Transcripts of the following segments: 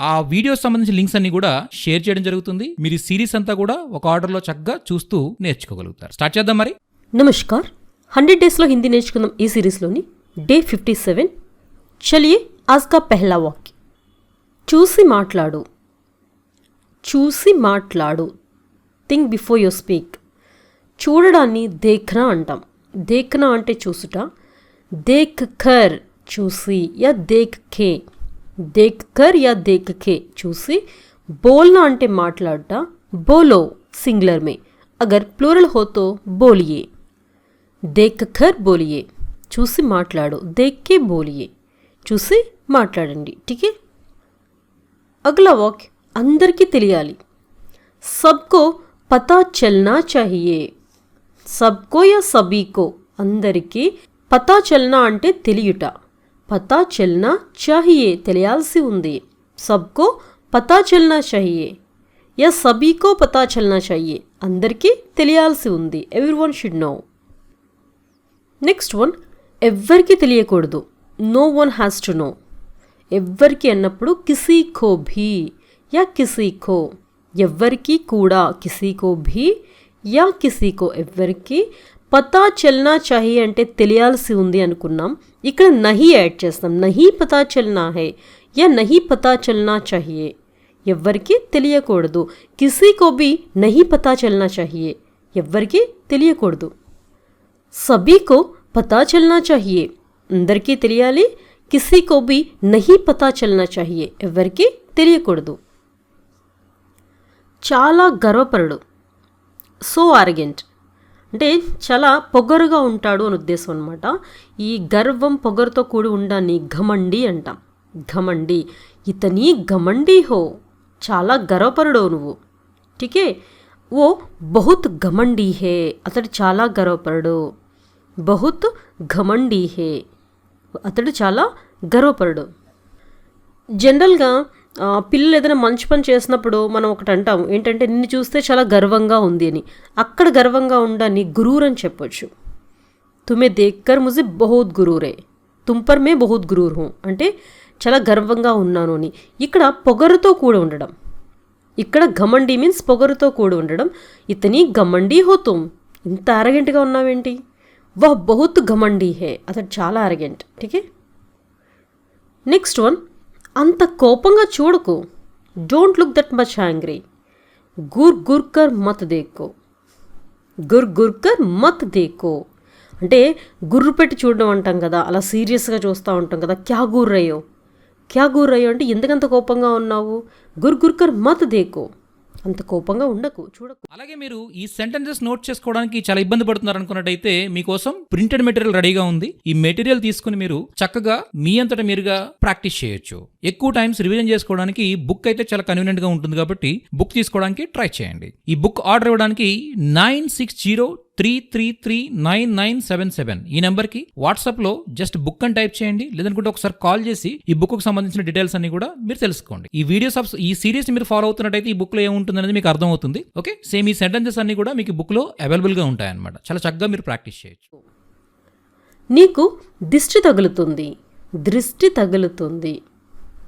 ఆ వీడియో సంబంధించిన లింక్స్ అన్ని కూడా షేర్ చేయడం జరుగుతుంది. మీరు సిరీస్ అంతా కూడా ఒక ఆర్డర్లో చక్కగా చూస్తూ నేర్చుకోగలుగుతారు. స్టార్ట్ చేద్దాం మరి. నమస్కార్. హండ్రెడ్ డేస్లో హిందీ నేర్చుకుందాం ఈ సిరీస్లోని డే ఫిఫ్టీ సెవెన్. చలియే ఆజ్కా పెహ్లా వాక్. చూసి మాట్లాడు. చూసి మాట్లాడు. థింక్ బిఫోర్ యువర్ స్పీక్ చూడడాన్ని దేఖ్నా అంటాం. దేఖ్నా అంటే చూసుట. దేఖ్ ఖర్ చూసి యా దేఖ్ ఖే దేక్కర్ యా దేఖ్ చూసి బోల్నా అంటే మాట్లాడట బోలో సింగులర్ మే అగర్ ప్లూరల్ హోతో బోలియే దేక్కర్ బోలియే చూసి మాట్లాడు దేక్కే బోలియే చూసి మాట్లాడండి ఠీకే అగలా వాక్ అందరికీ తెలియాలి సబ్కో పతా చల్నా చాహియే సబ్కో యా సబీకో అందరికీ పతా చల్నా అంటే తెలియుట పతా చల్నా చాహియే తెలియాల్సి ఉంది. సబ్కో పతా చల్నా చాహియే. యా సబీకో పతా చల్నా చాహియే. అందరికీ తెలియాల్సి ఉంది. Every one should know next one ఎవ్వరికీ తెలియకూడదు. No one has to know ఎవ్వరికి అన్నప్పుడు కిసీ ఖో భీ. యా కిసీ ఖో ఎవ్వరికీ కూడా కిసీ కో భీ. యా కిసీ కో ఎవ్వరికీ పతా చల్నా చాహి అంటే తెలియాల్సి ఉంది అనుకున్నాం. ఇక్కడ నహి యాడ్ చేస్తాం. నహి పతా చల్నా హే. యా నహి పతా చల్నా చాహియే. ఎవ్వరికీ తెలియకూడదు. కిసీ కో నహి పతా చల్నా చాహియే. ఎవ్వరికి తెలియకూడదు. సబీకో పతా చల్నా చాహియే. అందరికీ తెలియాలి. కిసీ కో పతా చల్నా చాహియే. ఎవరికి తెలియకూడదు. చాలా గర్వపరుడు. సో ఆర్గెంట్. అంటే చాలా పొగరుగా ఉంటాడు అని ఉద్దేశం అనమాట ఈ గర్వం పొగరుతో కూడి ఉండాన్ని ఘమండి అంటాం. ఘమండి. ఇతని ఘమండి హో. చాలా గర్వపరుడో నువ్వు. ఠీకే? ఓ బహుత్ ఘమండి హే. అతడు చాలా గర్వపరుడు. బహుత్ ఘమండి హే. అతడు చాలా గర్వపరుడు. జనరల్గా పిల్లలు ఏదైనా మంచి పని చేసినప్పుడు మనం ఒకటి అంటాం ఏంటంటే నిన్ను చూస్తే చాలా గర్వంగా ఉంది అని. అక్కడ గర్వంగా ఉండని గురూర్ అని చెప్పొచ్చు. తుమే దేక్కర్ ముజే బహుత్ గురూరే తుంపర్ మే బహుత్ గురూర్ హూ అంటే చాలా గర్వంగా ఉన్నాను అని. ఇక్కడ పొగరుతో కూడి ఉండడం. ఇక్కడ గమండి మీన్స్ పొగరుతో కూడి ఉండడం. ఇతని గమండి హోతుం ఇంత అరగెంట్గా ఉన్నావేంటి? వహ్ బహుత్ గమండి హే. అతడు చాలా అరగెంట్. ఠీకే? Next one. అంత కోపంగా చూడకు. Don't look that much angry గుర్ గుర్కర్ మత్ దేకో. గుర్ గుర్కర్ మత్ దేకో. అంటే గుర్రు పెట్టి చూడడం అంటాం కదా అలా సీరియస్గా చూస్తూ ఉంటాం కదా క్యా గుర్రయ్యో. క్యా గుర్రయ్యో అంటే ఎందుకంత కోపంగా ఉన్నావు? గుర్ గుర్కర్ మత్ దేకో. అంత కోపంగా ఉండకు చూడకు. అలాగే మీరు ఈ సెంటెన్సెస్ నోట్ చేసుకోవడానికి చాలా ఇబ్బంది పడుతున్నారు అనుకున్నట్టయితే మీకోసం ప్రింటెడ్ మెటీరియల్ రెడీగా ఉంది. ఈ మెటీరియల్ తీసుకుని మీరు చక్కగా మీ అంతటా మీరుగా ప్రాక్టీస్ చేయొచ్చు. ఎక్కువ టైమ్స్ రివిజన్ చేసుకోవడానికి బుక్ అయితే చాలా కన్వీనియంట్గా ఉంటుంది కాబట్టి బుక్ తీసుకోవడానికి ట్రై చేయండి. ఈ బుక్ ఆర్డర్ ఇవ్వడానికి nine six zero three three three nine nine seven seven. ఈ నెంబర్కి వాట్సాప్లో జస్ట్ బుక్ అని టైప్ చేయండి లేదనుకుంటే ఒకసారి కాల్ చేసి ఈ బుక్కు సంబంధించిన డీటెయిల్స్ అన్ని కూడా మీరు తెలుసుకోండి. ఈ వీడియోస్ ఆఫ్ ఈ సిరీస్ మీరు ఫాలో అవుతున్నట్టయితే ఈ బుక్లో ఏముంటుంది అనేది మీకు అర్థమవుతుంది. ఓకే? సేమ్ ఈ సెంటెన్సెస్ అన్ని కూడా మీకు బుక్లో అవైలబుల్గా ఉంటాయన్నమాట. చాలా చక్కగా మీరు ప్రాక్టీస్ చేయొచ్చు. నీకు దిష్టి తగులుతుంది. దృష్టి తగులుతుంది.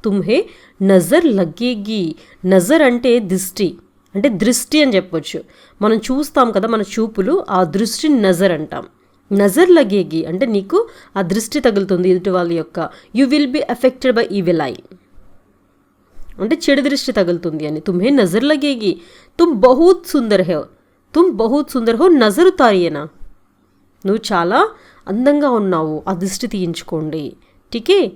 తుమ్హే నజర్ లగ్గేగి. నజర్ అంటే దిష్టి. అంటే దృష్టి అని చెప్పొచ్చు. మనం చూస్తాం కదా మన చూపులు ఆ దృష్టిని నజర్ అంటాం. నజర్ లగేగి అంటే నీకు ఆ దృష్టి తగులుతుంది ఎదుటి వాళ్ళ యొక్క. You will be affected by evil eye అంటే చెడు దృష్టి తగులుతుంది అని. తుమ్మే నజర్ లగేగి. తుమ్ బహుత్ సుందర్ హో. తుమ్ బహుత్ సుందర్ హో నజరు తారియేనా. నువ్వు చాలా అందంగా ఉన్నావు. ఆ దృష్టి తీయించుకోండి. టీకే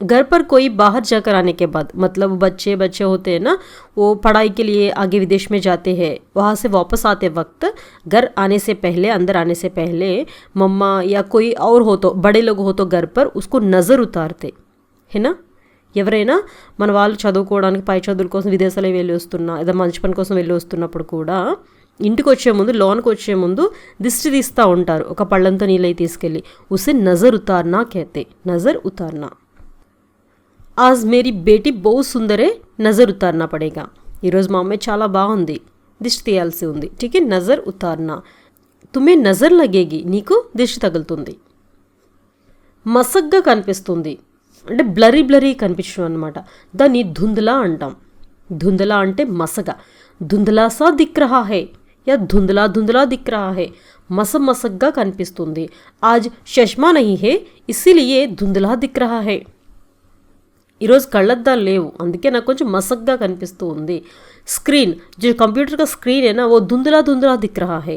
घर पर कोई बाहर जाकर आने के बाद मतलब बच्चे बच्चे होते हैं ना वो पढ़ाई के लिए आगे विदेश में जाते हैं वहाँ से वापस आते वक्त घर आने से पहले अंदर आने से पहले मम्मा या कोई और हो तो बड़े लोग हो तो घर पर उसको नज़र उतारते है ना ఎవరైనా మన వాళ్ళు చదువుకోవడానికి పై చదువుల కోసం విదేశాలకు వెళ్ళి వస్తున్నా ఏదో మంచి పని కోసం వెళ్ళి వస్తున్నప్పుడు కూడా ఇంటికి వచ్చే ముందు లోన్కి వచ్చే ముందు దిష్టి తీస్తూ ఉంటారు ఒక పళ్ళంతో నీళ్ళై తీసుకెళ్ళి ఉసే నజర్ ఉతార్నా కేతే నజర్ ఉతార్నా ఆజ్ మేరీ బేటీ బహు సుందరే నజర్ ఉతార్నా పడేగా ఈరోజు మా అమ్మాయి చాలా బాగుంది దిష్టి తీయాల్సి ఉంది ఠీకే నజర్ ఉతార్నా తుమే నజర్ లగేగి నీకు దిష్టి తగులుతుంది మసగ్గా కనిపిస్తుంది అంటే బ్లరీ బ్లరీ కనిపించడం అనమాట దాన్ని ధుందులా అంటాం ధుందులా అంటే మసగ ధుందులా సా దిక్ హే యా ధుందులా ధుందులా దిక్ హే మస మసగ్గా కనిపిస్తుంది ఆజ్ చష్మా నహి హే ఇసిలియే ధుందులా దిక్ హే ఈరోజు కళ్ళద్దాలు లేవు అందుకే నాకు కొంచెం మసగ్గా కనిపిస్తూ ఉంది స్క్రీన్ जो कंप्यूटर का स्क्रीन है ना वो धुंधला धुंधला दिख रहा है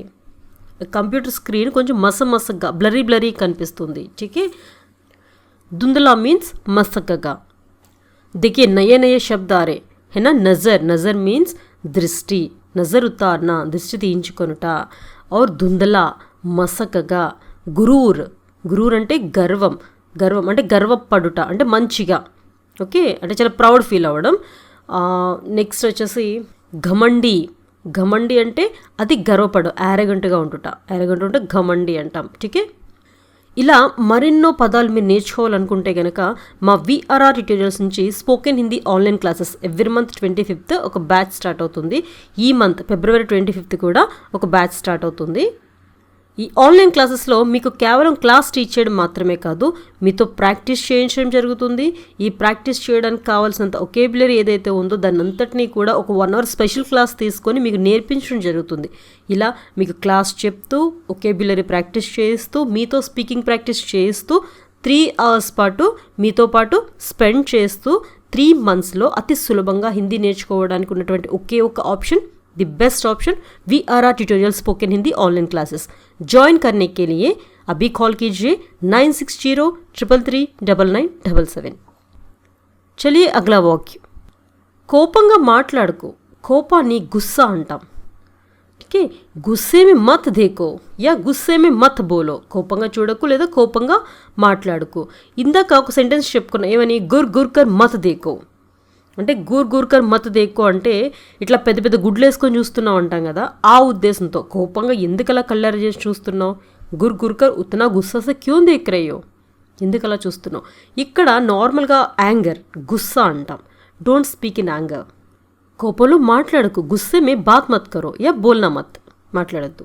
కంప్యూటర్ స్క్రీన్ కొంచెం మస మసగ్గా బ్లరీ బ్లరీ కనిపిస్తుంది ఠీకే धुंधला मीन्स मसकगा देखिए नए नए शब्द आ रहे है ना नज़र नज़र मीन्स दृष्टि नज़र उतारना दृष्टि తీయించుకొనుట और ధుందలా మసకగా గురూర్ గురూర్ అంటే గర్వం గర్వం అంటే గర్వపడుట అంటే మంచిగా ఓకే? అంటే చాలా ప్రౌడ్ ఫీల్ అవ్వడం. నెక్స్ట్ వచ్చేసి ఘమండి. ఘమండి అంటే అది గర్వపడు యారగంట్గా ఉంటుట. యారగంట్ ఉంటే ఘమండి అంటాం. ఠీకే? ఇలా మరెన్నో పదాలు మీరు నేర్చుకోవాలనుకుంటే కనుక మా విఆర్ఆర్ ట్యూటోరియల్స్ నుంచి spoken Hindi online classes every month twenty fifth ఒక బ్యాచ్ స్టార్ట్ అవుతుంది. ఈ మంత్ ఫిబ్రవరి ట్వంటీ ఫిఫ్త్ కూడా ఒక బ్యాచ్ స్టార్ట్ అవుతుంది. ఈ ఆన్లైన్ క్లాసెస్లో మీకు కేవలం క్లాస్ టీచ్ చేయడం మాత్రమే కాదు మీతో ప్రాక్టీస్ చేయించడం జరుగుతుంది. ఈ ప్రాక్టీస్ చేయడానికి కావాల్సినంత ఒకేబులరీ ఏదైతే ఉందో దాని అంతటినీ కూడా ఒక వన్ అవర్ స్పెషల్ క్లాస్ తీసుకొని మీకు నేర్పించడం జరుగుతుంది. ఇలా మీకు క్లాస్ చెప్తూ ఒకేబులరీ ప్రాక్టీస్ చేయిస్తూ మీతో స్పీకింగ్ ప్రాక్టీస్ చేయిస్తూ త్రీ అవర్స్ పాటు మీతో పాటు స్పెండ్ చేస్తూ త్రీ మంత్స్లో అతి సులభంగా హిందీ నేర్చుకోవడానికి ఉన్నటువంటి ఒకే ఒక option the best option we are are tutorial spoken Hindi online classes join करने के लिए अभी कॉल कीजिए nine six zero triple three double nine double seven చలియే అగ్లా వాక్యం కోపంగా మాట్లాడుకో కోపాన్ని గుస్సా అంటాం ఓకే గుస్సేమి మత్ దేకో యా గుస్సేమి మత్ బోలో కోపంగా చూడకు లేదా కోపంగా మాట్లాడుకో ఇందాక ఒక సెంటెన్స్ చెప్పుకున్నా ఏమని గుర్ గుర్కర్ మత్ దేకో అంటే గూర్ గూర్కర్ మత్ దేక్కు అంటే ఇట్లా పెద్ద పెద్ద గుడ్లు వేసుకొని చూస్తున్నావు అంటాం కదా ఆ ఉద్దేశంతో కోపంగా ఎందుకలా కళ్ళారు చేసి చూస్తున్నావు? గుర్ గుర్కర్ ఉత్తనా గుస్సాసే క్యూ దేక్కరయ్యో ఎందుకలా చూస్తున్నావు? ఇక్కడ నార్మల్గా యాంగర్ గుస్సా అంటాం. Don't speak in anger. కోపంలో మాట్లాడకు గుస్సే మే బాత్ మత్ కరో యా బోల్నా మత్. మాట్లాడద్దు.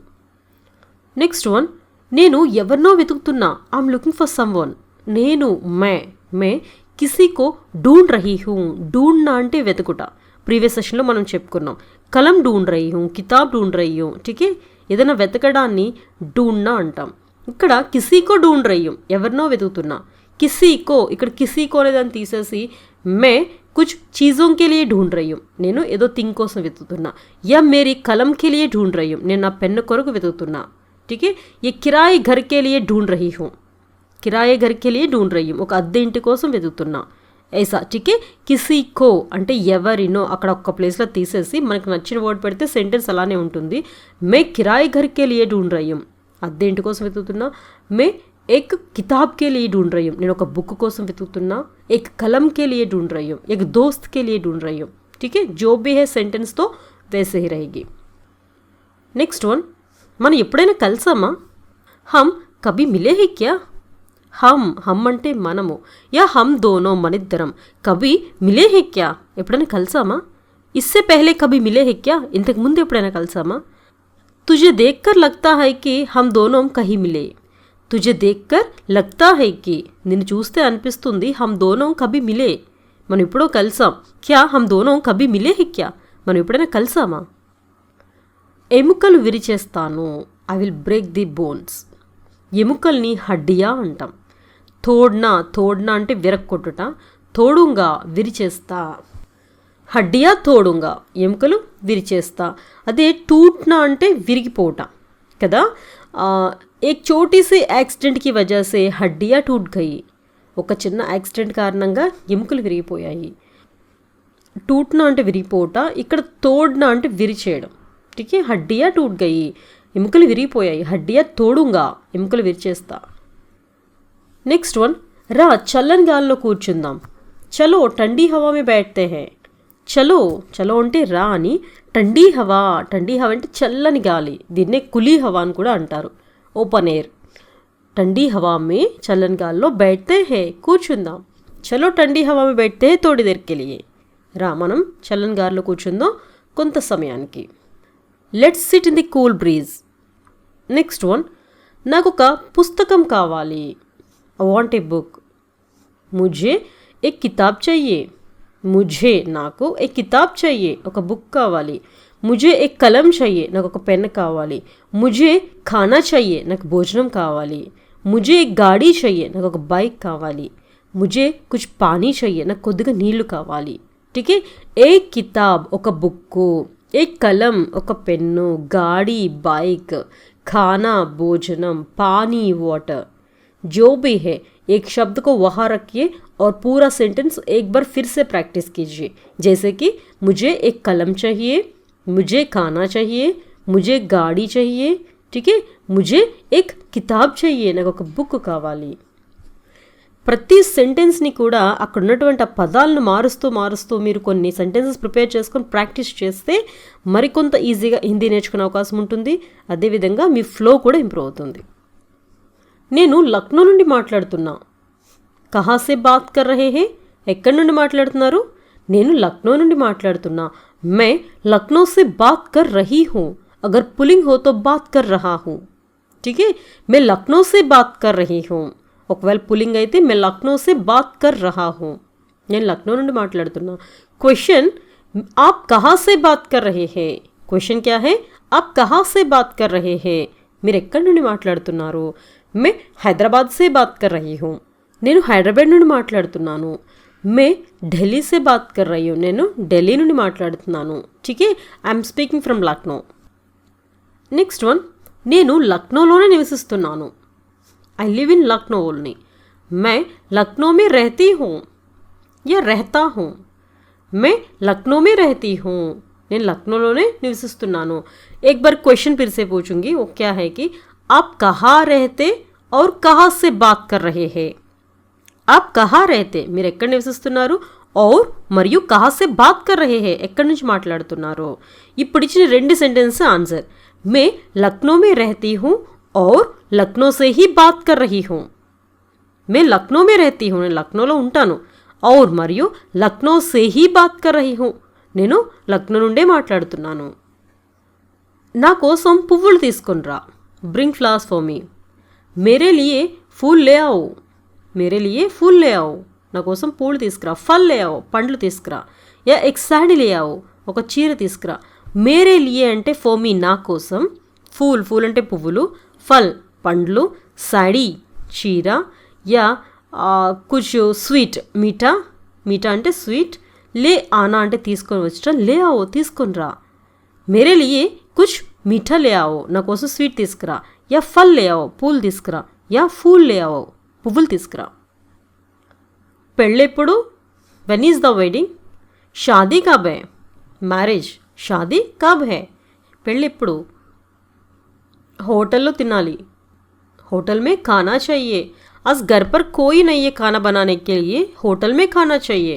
నెక్స్ట్ వన్ నేను ఎవరినో వెతుకుతున్నా. I'm looking for some one నేను మే మే కిసీకో డూన్ రహీ హూ డూన్నా అంటే వెతుకుట. ప్రీవియస్ సెషన్లో మనం చెప్పుకున్నాం. కలం డూన్ రహీ హూ కితాబ్ డూన్ రహీ హూ ఠీకే? ఏదైనా వెతకడాన్ని డూన్నా అంటాం. ఇక్కడ కిసీకో డూన్ రయ్యం ఎవరినో వెతుకుతున్నా. కిసీకో ఇక్కడ కిసీకో అనే తీసేసి మే కుచ్ చీజోం కే లియే ఢూండ్ రయ్యం నేను ఏదో థింగ్ కోసం వెతుకుతున్నా. యా మేరీ కలం కే లియే ఢూండ్ రయ్యం నేను నా పెన్ను కొరకు వెతుకుతున్నా. ఠీకే? ఈ కిరాయి ఘర్ కే లియే ఢూండ్ రహీ హూ కిరాయే ఘర్కే లియే ఢూండ్ రయ్యం ఒక అద్దె ఇంటి కోసం వెతుకుతున్నా. ఏసా ఠీకే కిసీ కో అంటే ఎవరినో అక్కడ ఒక్క ప్లేస్లో తీసేసి మనకు నచ్చిన వర్డ్ పెడితే సెంటెన్స్ అలానే ఉంటుంది. మే కిరాయి ఘర్కే లియే ఢూండ్ రయ్యం అద్దె ఇంటి కోసం వెతుకుతున్నా. మే ఎక్ కితాబ్ కే లియే ఢూండ్ రయ్యం నేను ఒక బుక్ కోసం వెతుకుతున్నా. ఎక్ కలం కే లియే ఢూండ్ రయ్యం ఎక్ దోస్త్ కే లియే ఢూండ్ రయ్యం ఠీకే జో బీ హే సెంటెన్స్తో వేసే హీ రహేగి. నెక్స్ట్ వన్ మనం ఎప్పుడైనా కలిసామా? హమ్ కభీ మిలే హే క్యా? హమ్ హమ్ అంటే మనము. యా హమ్ దోనో మనిద్దరం. కవి మిలే హెక్యా ఎప్పుడైనా కలిసామా? ఇస్సే పెహలే కవి మిలే హెక్యా ఇంతకు ముందు ఎప్పుడైనా కలిసామా? తుజే దేక్కర్ లగ్తా హైకి హమ్ దోనోం కహి మిలే. తుజే దేక్కర్ లగ్తా హైకి నిన్ను చూస్తే అనిపిస్తుంది హమ్ దోనోం కభి మిలే. మనం ఎప్పుడో కలిసాం. క్యా హమ్ దోనోం కభి మిలే హెక్యా మనం ఎప్పుడైనా కలిసామా? ఎముకలు విరిచేస్తాను. I will break the bones. ఎముకల్ని హడ్డియా అంటాం. తోడ్నా తోడ్నా అంటే విరక్కొట్టుట తోడుంగా విరిచేస్తా. హడ్డియా తోడుంగా ఎముకలు విరిచేస్తా. అదే టూట్నా అంటే విరిగిపోవట కదా? ఏక్ చోటీ సే యాక్సిడెంట్కి వజా సే హడ్డియా టూట్ గయి ఒక చిన్న యాక్సిడెంట్ కారణంగా ఎముకలు విరిగిపోయాయి. టూట్నా అంటే విరిగిపోవట ఇక్కడ తోడ్నా అంటే విరిచేయడం. ఠీకే? హడ్డియా టూట్ గయి ఎముకలు విరిగిపోయాయి. హడ్డియా తోడుంగా ఎముకలు విరిచేస్తా. నెక్స్ట్ వన్ రా చల్లని గాల్లో కూర్చుందాం చలో టండీ హవా మే బ్యాట్తే హే చలో చలో అంటే రా అని టండీ హవా టండీ హవా అంటే చల్లని గాలి దీన్నే కులీ హవా అని కూడా అంటారు ఓపెన్ ఎయిర్ టండీ హవామే చల్లని గాల్లో బయటతే హే కూర్చుందాం చలో టండీ హవా మే తోడి దగ్గరికి రా మనం చల్లని గాల్లో కూర్చుందాం కొంత సమయానికి let's sit in the cool breeze next one నాకు ఒక పుస్తకం కావాలి आई वॉन्ट ए बुक मुझे एक किताब चाहिए। मुझे नाको एक किताब चाहिए और बुक कावाली मुझे एक कलम चाहिए नाको पेन कावाली मुझे खाना चाहिए, ना भोजनम कावाली मुझे एक गाड़ी चाहिए नाको बाइक कावाली मुझे कुछ पानी चाहिए, ना खुद का नील कावाली ठीक है? एक किताब और बुक एक कलम और पेन गाड़ी बाइक खाना, भोजनम, पानी वाटर जो भी है एक शब्द को वहाँ रखिए और पूरा सेंटेंस एक बार फिर से प्रैक्टिस कीजिए जैसे कि मुझे एक कलम चाहिए मुझे खाना चाहिए मुझे गाड़ी चाहिए ठीक है मुझे एक किताब चाहिए నాకు ఒక బుక్ కావాలి ప్రతి సెంటెన్స్ని కూడా అక్కడ ఉన్నటువంటి ఆ పదాలను మారుస్తూ మారుస్తూ మీరు కొన్ని సెంటెన్సెస్ ప్రిపేర్ చేసుకొని ప్రాక్టీస్ చేస్తే మరికొంత ఈజీగా హిందీ నేర్చుకునే అవకాశం ఉంటుంది అదేవిధంగా మీ ఫ్లో కూడా ఇంప్రూవ్ అవుతుంది నేను లక్నో నుండి మాట్లాడుతున్నా కహా సే బాత్ కర్ రహే హే ఎక్కడి నుండి మాట్లాడుతున్నారు నేను లక్నో నుండి మాట్లాడుతున్నా మే లక్నో సే బాత్ కర్ రహీ హూ అగర్ పులింగ్ హో తో బాత్ కర్ రహా హూ ठीक है मैं लखनऊ से बात कर रही हूँ ఒకవేళ పులింగ్ అయితే మే లక్నో సే బాత్ కర్ రహా హూ నేను లక్నో నుండి మాట్లాడుతున్నా క్వశ్చన్ ఆప్ కహా సే బాత్ కర్ రహే హే క్వశ్చన్ క్యా హే ఆప్ కహా సే బాత్ కర్ రహే హే మీరు ఎక్కడి నుండి మాట్లాడుతున్నారు మే హైదరాబాద్ సే బాత్ కర్ రహీ హూ నేను హైదరాబాద్ నుండి మాట్లాడుతున్నాను మే ఢిల్లీ సే బాత్ కర్ రహీ హూ నేను ఢిల్లీ నుండి మాట్లాడుతున్నాను ఠీకే I'm speaking from Lucknow next one నేను లక్నోలోనే నివసిస్తున్నాను I live in Lucknow only मैं लखनऊ में रहती हूँ या रहता हूँ मैं लखनऊ में रहती हूँ నేను లక్నోలోనే నివసిస్తున్నాను एक बार क्वेश्चन फिर से पूछूंगी वो क्या है कि आप कहाँ रहते और कहाँ से बात कर रहे हैं आप कहाँ रहते మీరు ఎక్కడ నివసిస్తున్నారు और మరియు కహా సే బాత్ కర్ రహే హే ఎక్కడి నుంచి మాట్లాడుతున్నారు ఇప్పుడు ఇచ్చిన రెండు సెంటెన్స్ ఆన్సర్ మే లక్నో మే रहती हूँ और లక్నో సే హీ బాత్ కర్ రహీ హూ మే లక్నో మే रहती हूँ నేను లక్నోలో ఉంటాను ఔర్ మరియు లక్నో సే హీ బాత్ కర్ రహీ హూ నేను లక్నో నుండే మాట్లాడుతున్నాను నా కోసం పువ్వులు తీసుకొని రా బ్రింగ్ ఫ్లవర్స్ फॉर मी మేరే लिए फूल లే ఆవు मेरे लिए फूल లే ఆవు నా కోసం పూలు తీసుకురా ఫల్ లే ఆవు పండ్లు తీసుకురా యా ఎక్ సాడీ లే ఆవు ఒక చీర తీసుకురా మేరే లియే అంటే ఫోమీ మీ నా కోసం ఫూల్ ఫూల్ అంటే పువ్వులు ఫల్ పండ్లు సాడీ చీర యా ఆ, కుచ్ స్వీట్ మీఠా మీఠా అంటే స్వీట్ లే ఆనా అంటే తీసుకొని వచ్చటం లే ఆవో తీసుకొని రా మేరే లియే కుచ్ మీఠా లే ఆవో నా కోసం స్వీట్ తీసుకురా యా ఫల్ లే ఆవో పూలు తీసుకురా యా ఫూల్ లే ఆవో పువ్వులు తీసుకురా పెళ్ళెప్పుడు when is the wedding Shaadi కబ్ high marriage Shaadi కబ్ high పెళ్ళెప్పుడు hotel low Tinali hotel में खाना चाहिए आज घर पर कोई नहीं है खाना बनाने के लिए होटल में खाना चाहिए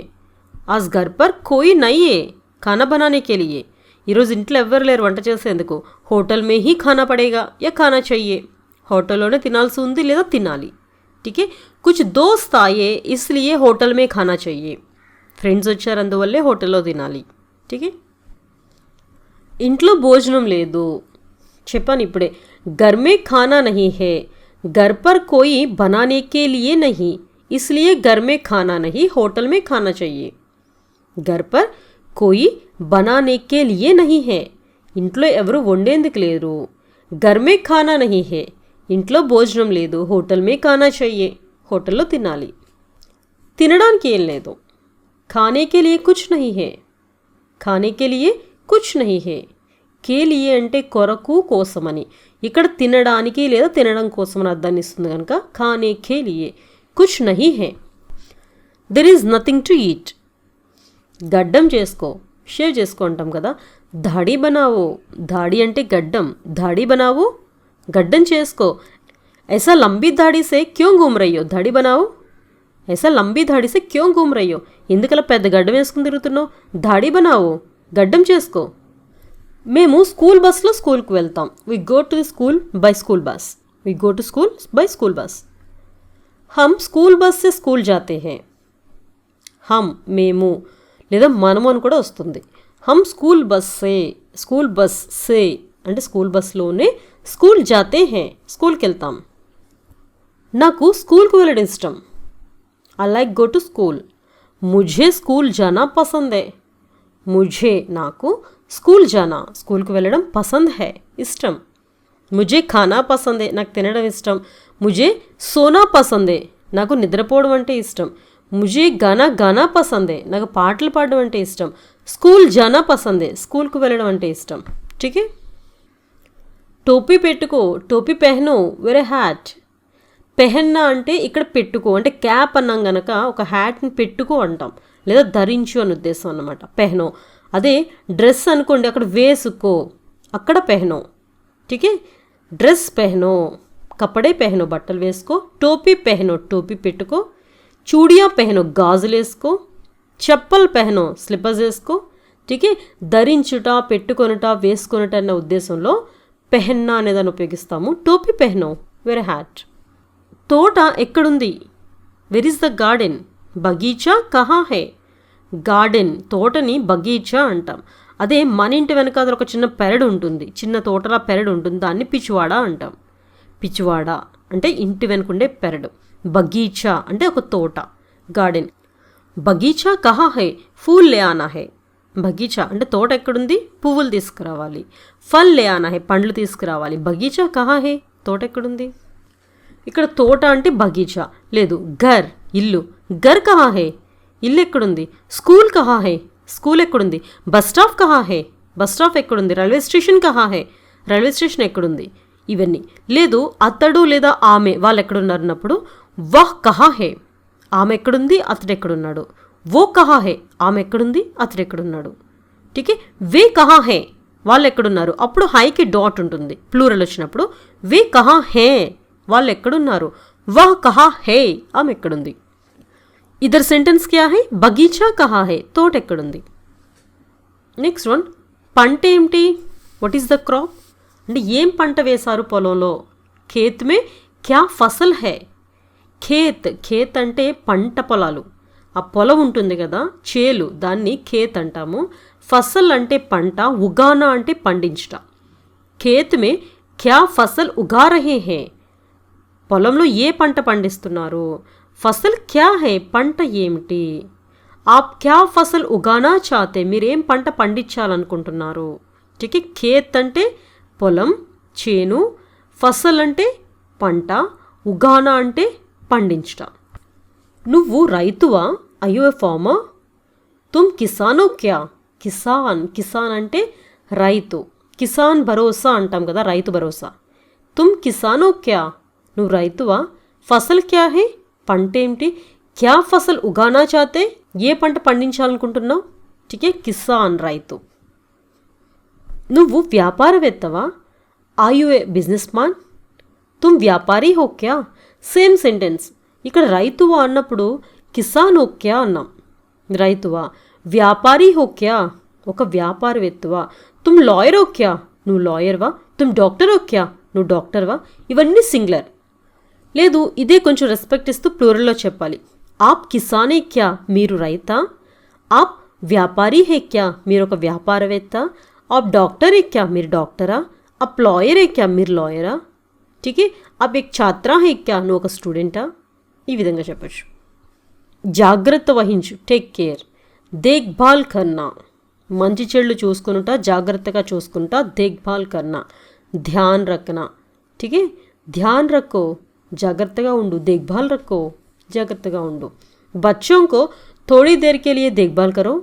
आज घर पर कोई नहीं है खाना बनाने के लिए ఈరోజు ఇంట్లో ఎవ్వరు లేరు వంట చేసేందుకు హోటల్ మే హీ ఖానా పడేగా యా ఖానా చెయ్యే హోటల్లోనే తినాల్సి ఉంది లేదా తినాలి ఠీకే కుచ్ దోస్త్ ఆయే ఇస్లియే హోటల్ మే ఖానా చెయ్యే ఫ్రెండ్స్ వచ్చారు అందువల్లే హోటల్లో తినాలి ఠీకే ఇంట్లో భోజనం లేదు చెప్పాను ఇప్పుడే घर में खाना नहीं है घर पर कोई बनाने के लिए नहीं इसलिए घर में खाना नहीं होटल में खाना चाहिए घर पर కోయి బనానేకే లియే హే ఇంట్లో ఎవరు వండేందుకు లేరు గర్మే ఖానా నహీ హే ఇంట్లో భోజనం లేదు హోటల్ మే ఖానా చెయ్యే హోటల్లో తినాలి తినడానికి ఏం లేదు ఖానేకే లియే కుచ్ నహీ హే ఖానేకే కుచ్ నహీ హే కేలియే అంటే కొరకు కోసమని ఇక్కడ తినడానికి లేదా తినడం కోసమని అర్థాన్ని ఇస్తుంది కనుక ఖానే ఖేలియే కుచ్ నహీ హే there is nothing to eat గడ్డం చేసుకో షేవ్ చేసుకో అంటాం కదా దాడి బనావో దాడి అంటే గడ్డం దాడి బనావో గడ్డం చేసుకో ऐसा लंबी दाढ़ी से क्यों घूम रही हो दाढ़ी बनाओ ऐसा लंबी दाढ़ी से क्यों घूम रही हो ఎందుకలా పెద్ద గడ్డం వేసుకుని తిరుగుతున్నావు దాడి బనావు గడ్డం చేసుకో మేము స్కూల్ బస్లో స్కూల్కి వెళ్తాం we go to the school by school bus we go to school by school bus hum school bus సే స్కూల్ జాతే హే హమ్ మేము లేదా మనము అని కూడా వస్తుంది. హమ్ స్కూల్ బస్ సే స్కూల్ బస్ సే అంటే స్కూల్ బస్లోనే స్కూల్ జాతే హే స్కూల్కి వెళ్తాం. నాకు స్కూల్కు వెళ్ళడం ఇష్టం. I like go to school. Mujhe school జానా పసందే. ముఝే నాకు స్కూల్ జానా స్కూల్కి వెళ్ళడం పసంద్ హే ఇష్టం. ముజే ఖానా పసందే నాకు తినడం ఇష్టం. ముజే సోనా పసందే నాకు నిద్రపోవడం అంటే ఇష్టం. ముజే గానా గానా పసందే. నాకు పాటలు పాడడం అంటే ఇష్టం. స్కూల్ జన పసందే. స్కూల్కు వెళ్ళడం అంటే ఇష్టం. ఠీకే? టోపీ పెట్టుకో. టోపీ పెహను. వేరే హ్యాట్. పెహన్నా అంటే ఇక్కడ పెట్టుకో. అంటే క్యాప్ అన్నాం గనక ఒక హ్యాట్ని పెట్టుకో అంటాం. లేదా ధరించు అని ఉద్దేశం అన్నమాట. పెహనో. అదే డ్రెస్ అనుకోండి. అక్కడ వేసుకో. అక్కడ పెహనో. ఠీకే? డ్రెస్ పెహనో. కప్పడే పెహనో. బట్టలు వేసుకో. టోపీ పెహనో. టోపీ పెట్టుకో. చూడియా పెహనో గాజులు వేసుకో చెప్పల్ పెహనో స్లిప్పర్స్ వేసుకో ఠీకే ధరించుట పెట్టుకొనుట వేసుకొనుట అన్న ఉద్దేశంలో పెహన్నా అనేదాన్ని ఉపయోగిస్తాము టోపీ పెహనో వెరీ హ్యాట్ తోట ఎక్కడుంది వెర్ ఇస్ ద గార్డెన్ బగీచా కహా హే గార్డెన్ తోటని బగీచా అంటాం అదే మన ఇంటి వెనకాల ఒక చిన్న పెరడు ఉంటుంది చిన్న తోటలా పెరడు ఉంటుంది దాన్ని పిచ్చివాడ అంటాం పిచ్చివాడ అంటే ఇంటి వెనుకుండే పెరడు బగీచా అంటే ఒక తోట గార్డెన్ బగీచా కహా హే ఫూల్ లే ఆనా హే బగీచా అంటే తోట ఎక్కడుంది పువ్వులు తీసుకురావాలి ఫల్ లే ఆనా హే పండ్లు తీసుకురావాలి బగీచా కహా హే తోట ఎక్కడుంది ఇక్కడ తోట అంటే బగీచా లేదు ఘర్ ఇల్లు ఘర్ కహా హే ఇల్లు ఎక్కడుంది స్కూల్ కహా హే స్కూల్ ఎక్కడుంది బస్ స్టాప్ కహా హే బస్ స్టాప్ ఎక్కడుంది రైల్వే స్టేషన్ కహా హే రైల్వే స్టేషన్ ఎక్కడుంది ఇవన్నీ లేదు అతడు లేదా ఆమె వాళ్ళు ఎక్కడున్నారు అన్నప్పుడు వహ్ కహా హే. ఆమె ఎక్కడుంది? అతడు ఎక్కడున్నాడు. ఓ కహా హే. ఆమె ఎక్కడుంది? అతడు ఎక్కడున్నాడు. ఠీకే వే కహా హే. వాళ్ళు ఎక్కడున్నారు? అప్పుడు హైకి డాట్ ఉంటుంది. ప్లూరల్ వచ్చినప్పుడు వే కహా హే. వాళ్ళు ఎక్కడున్నారు? వహ్ కహా హే. ఆమె ఎక్కడుంది? ఇద్దరు సెంటెన్స్ క్యా హే? బగీచా కహా హే. తోట ఎక్కడుంది? Next one. పంట ఏమిటి? What is the crop? అంటే ఏం పంట వేశారు పొలంలో? ఖేత్మే క్యా ఫసల్ హే? ఖేత్ ఖేత్ అంటే పంట పొలాలు. ఆ పొలం ఉంటుంది కదా చేలు దాన్ని ఖేత్ అంటాము. ఫసల్ అంటే పంట ఉగానా అంటే పండించట. ఖేత్ మే క్యా ఫసల్ ఉగా రహే హే? పొలంలో ఏ పంట పండిస్తున్నారు? ఫసల్ క్యా హే? పంట ఏమిటి? ఆప్ క్యా ఫసల్ ఉగానా చాతే? మీరేం పంట పండించాలనుకుంటున్నారు? ఠీకే ఖేత్ అంటే పొలం చేను ఫసల్ అంటే పంట ఉగానా అంటే పండించట. నువ్వు రైతువా? అయ్యో ఫార్మా తుమ్ కిసానో క్యా? కిసాన్ కిసాన్ అంటే రైతు. కిసాన్ భరోసా అంటాం కదా రైతు భరోసా. తుమ్ కిసానో క్యా? నువ్వు రైతువా? ఫసల్ క్యా హే? పంట ఏమిటి? క్యా ఫసల్ ఉగానా చాతే? ఏ పంట పండించాలనుకుంటున్నావు? ఠీకే కిసాన్ రైతు. నువ్వు వ్యాపారవేత్తవా? ఆయు ఏ బిజినెస్ మాన్ తుమ్ వ్యాపారీ హో క్యా? సేమ్ సెంటెన్స్ ఇక్కడ రైతువా అన్నప్పుడు కిసాన్ ఓక్యా అన్నాం. రైతువా వ్యాపారీ హోక్యా? ఒక వ్యాపారవేత్తవా? తుమ్ లాయర్ ఓక్యా నువ్వు లాయర్వా? తుమ్ డాక్టర్ ఓక్యా నువ్వు డాక్టర్వా? ఇవన్నీ సింగులర్. లేదు ఇదే కొంచెం రెస్పెక్ట్ ఇస్తూ ప్లూరల్లో చెప్పాలి. ఆప్ కిసానే క్యా? మీరు రైతా? ఆప్ వ్యాపారీ హే క్యా? మీరు ఒక వ్యాపారవేత్త? ఆప్ డాక్టర్ హే క్యా? మీరు డాక్టరా? ఆప్ లాయర్ హే క్యా? మీరు లాయరా? ఠీకే ఆప్ ఎక్ ఛాత్రా హే క్యా నువ్వు ఒక స్టూడెంటా ఈ విధంగా చెప్పచ్చు జాగ్రత్త వహించు టేక్ కేర్ దేఖ్భాల్ కన్నా మంచి చెళ్ళు చూసుకునుట జాగ్రత్తగా చూసుకుంటా దేఖ్భాల్ కన్నా ధ్యాన్ రఖనా ఠీకే ధ్యాన్ రక్కో జాగ్రత్తగా ఉండు దేఖ్భాల్ రక్కో జాగ్రత్తగా ఉండు బచ్చోं को थोड़ी देर के लिए देखभाल करो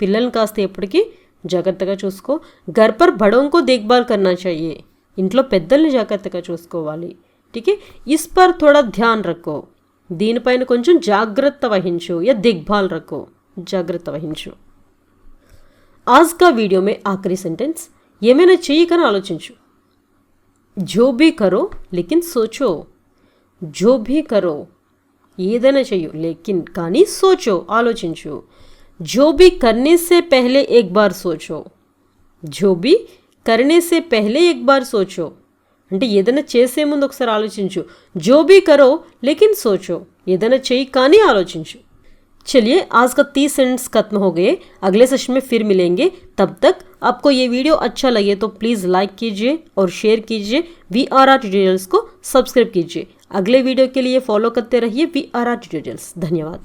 పిల్లల్ని కాస్త ఎప్పటికీ జాగ్రత్తగా చూసుకో ఘర్ పర్ బడోं को देखभाल करना चाहिए ఇంట్లో పెద్దల్ని జాగ్రత్తగా చూసుకోవాలి. ఠీకే ఇస్ పర్ థోడా ధ్యాన్ రక్కో. దీనిపైన కొంచెం జాగ్రత్త వహించు యా దిగ్భాల్ రక్కో. జాగ్రత్త వహించు. ఆజ్కా వీడియో మే ఆఖరి సెంటెన్స్ ఏమైనా చేయకని ఆలోచించు. జోబీ కరో లేకిన్ సోచో. జోబీ కరో. ఏదైనా చెయ్యు లేకిన్ కానీ సోచో ఆలోచించు. జోబీ కర్నేసే పెహలే ఎక్ బార్ సోచో. జోబీ करने से पहले एक बार सोचो అంటే ఏదైనా చేసే ముందు ఒకసారి ఆలోచించు జో బీ కరో లేకిన్ సోచో ఏదైనా చెయ్యి కానీ ఆలోచించు चलिए आज का तीस सेंटेंस खत्म हो गए अगले सेशन में फिर मिलेंगे तब तक आपको ये वीडियो अच्छा लगे तो प्लीज़ लाइक कीजिए और शेयर कीजिए वी आर आर ट्यूटोरियल्स को सब्सक्राइब कीजिए अगले वीडियो के लिए फॉलो करते रहिए वी आर आर ट्यूटोरियल्स धन्यवाद